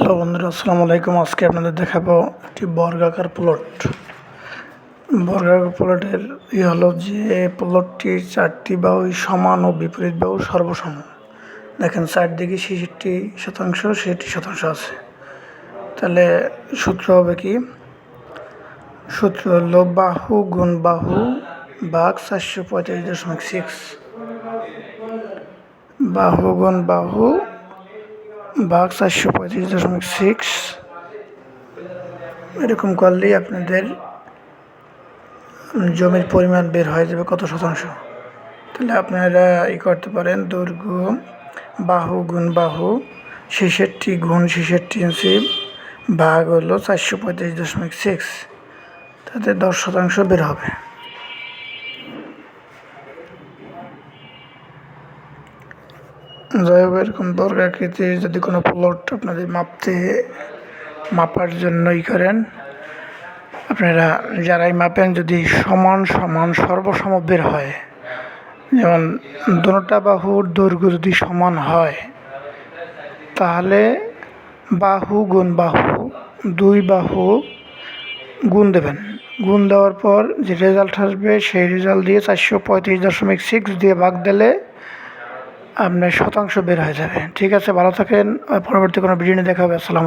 Hello বন্ধুরা, আসসালামু আলাইকুম। আজকে আপনাদের দেখাবো একটি বর্গাকার প্লট বর্গাকার প্লটের ই হলো যে প্লটটি চারটি বাহু সমান ও বিপরীত বাহু সর্বসম দেখেন, চারদিকে ছেষট্টি শতাংশ ছেষট্টি শতাংশ আছে। তাহলে সূত্র হবে কি? সূত্র হলো বাহু গুণ বাহু বাঘ চারশো পঁয়ত্রিশ দশমিক সিক্স বাহু গুণ বাহু বাঘ চারশো পঁয়ত্রিশ দশমিক সিক্স এরকম করলেই আপনাদের জমির পরিমাণ বের হয়ে যাবে কত শতাংশ। তাহলে আপনারা ই করতে পারেন দৈর্ঘ্য বাহু গুণ বাহু ছেষট্টি গুণ ছেষট্টি ইঞ্চি ভাগ হলো চারশো পঁয়ত্রিশ দশমিক সিক্স তাতে দশ শতাংশ বের হবে। যাই হোক, এরকম বর্গাকৃতির যদি কোনো প্লট আপনাদের মাপতে, মাপার জন্যই করেন, আপনারা যারাই মাপেন যদি সমান সমান সর্বসম বের হয়, যেমন দোনোটা বাহুর দৈর্ঘ্য যদি সমান হয়, তাহলে বাহু গুণ বাহু, দুই বাহু গুণ দেবেন। গুণ দেওয়ার পর যে রেজাল্ট আসবে, সেই রেজাল্ট দিয়ে চারশো পঁয়ত্রিশ দশমিক সিক্স দিয়ে ভাগ দিলে আপনার শতাংশ বের হয়ে যাবে। ঠিক আছে, ভালো থাকেন। পরবর্তী কোনো ভিডিও নিয়ে দেখা হবে। আসসালাম